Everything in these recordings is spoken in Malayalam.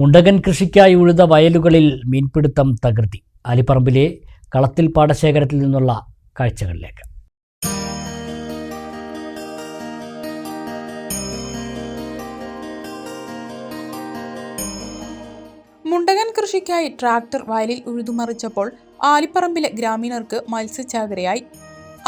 മുണ്ടകൻ കൃഷിക്കായി ഉഴുത വയലുകളിൽ മീൻപിടുത്തം തകൃതി ആലിപ്പറമ്പിലെ കളത്തിൽ പാടശേഖരത്തിൽ നിന്നുള്ള കാഴ്ചകളിലേക്ക്. മുണ്ടകൻ കൃഷിക്കായി ട്രാക്ടർ വയലിൽ ഉഴുതുമറിച്ചപ്പോൾ ആലിപ്പറമ്പിലെ ഗ്രാമീണർക്ക് മത്സ്യചാകരയായി.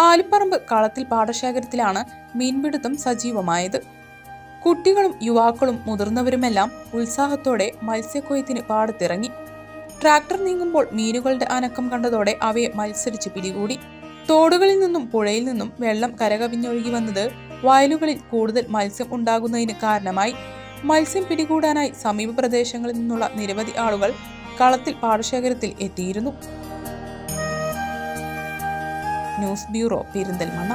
ആലിപ്പറമ്പ് കളത്തിൽ പാടശേഖരത്തിലാണ് മീൻപിടുത്തം സജീവമായത്. കുട്ടികളും യുവാക്കളും മുതിർന്നവരുമെല്ലാം ഉത്സാഹത്തോടെ മത്സ്യക്കൊയ്ത്തിന് പാടത്തിറങ്ങി. ട്രാക്ടർ നീങ്ങുമ്പോൾ മീനുകളുടെ അനക്കം കണ്ടതോടെ അവയെ മത്സരിച്ച് പിടികൂടി. തോടുകളിൽ നിന്നും പുഴയിൽ നിന്നും വെള്ളം കരകവിഞ്ഞൊഴുകി വന്നത് വയലുകളിൽ കൂടുതൽ മത്സ്യം ഉണ്ടാകുന്നതിന് കാരണമായി. മത്സ്യം പിടികൂടാനായി സമീപ പ്രദേശങ്ങളിൽ നിന്നുള്ള നിരവധി ആളുകൾ കളത്തിൽ പാടശേഖരത്തിൽ എത്തിയിരുന്നു. News bureau Perinthalmanna.